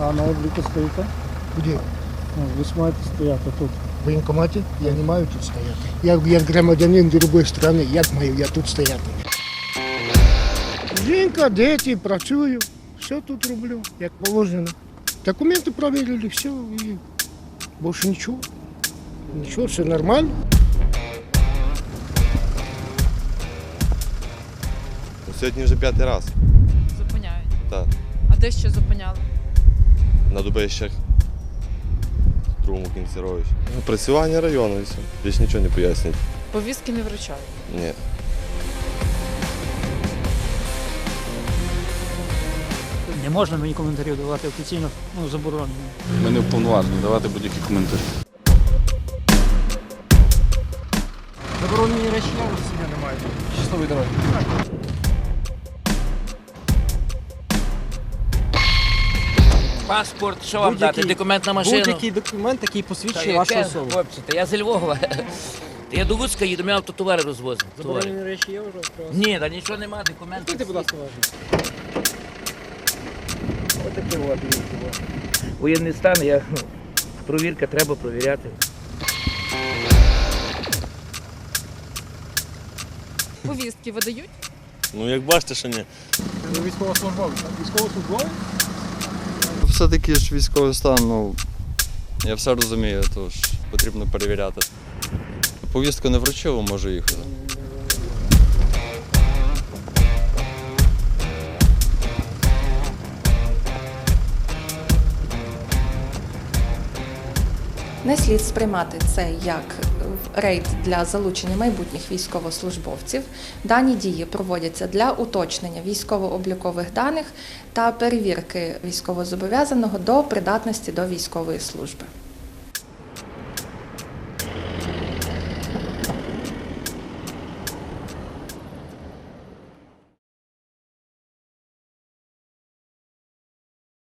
А на обліку стоїте? Где? Ну, ви ж маєте стояти тут. В воєнкоматі? Я не маю тут стояти. Я як громадянин будь-якої країни, як маю я тут стояти? Жінка, діти, працюю. Все тут роблю, як положено. Документи перевірили, все, і більше нічого. Нічого, все нормально. Сьогодні вже п'ятий раз. Зупиняють. Так. А де ще зупиняли? На Дубищах. В другому кінці ровища. Працювання району і все. Більш нічого не пояснюють. Повістки не вручали. Ні. Не можна мені коментарів давати офіційно, ну заборонено. Ми не вповноважені давати будь-які коментарі. Заборонені речі я сім'я немає. Щасливої дороги. Паспорт, що вам дати? Документ на машину? Будь-який документ, який Та посвідчує яке, вашу особу. Хлопці, та я зі Львова. Та я до Луцька їду, мене автотовари розвозив. Заборонені речі є вже просто. Ні, та нічого нема, документів. Скільки, будь ласка, важно. Отаке от. Воєнний стан, я, ну, провірка, треба провіряти. Повістки видають? Ну, як бачите, що ні. Ви військовослужбовець, так? Військовослужбовець? Все-таки ж військовий стан, ну я все розумію, тож потрібно перевіряти. Повістку не вручили, можу їхати. Не слід сприймати це як рейд для залучення майбутніх військовослужбовців. Дані дії проводяться для уточнення військово-облікових даних та перевірки військовозобов'язаного до придатності до військової служби.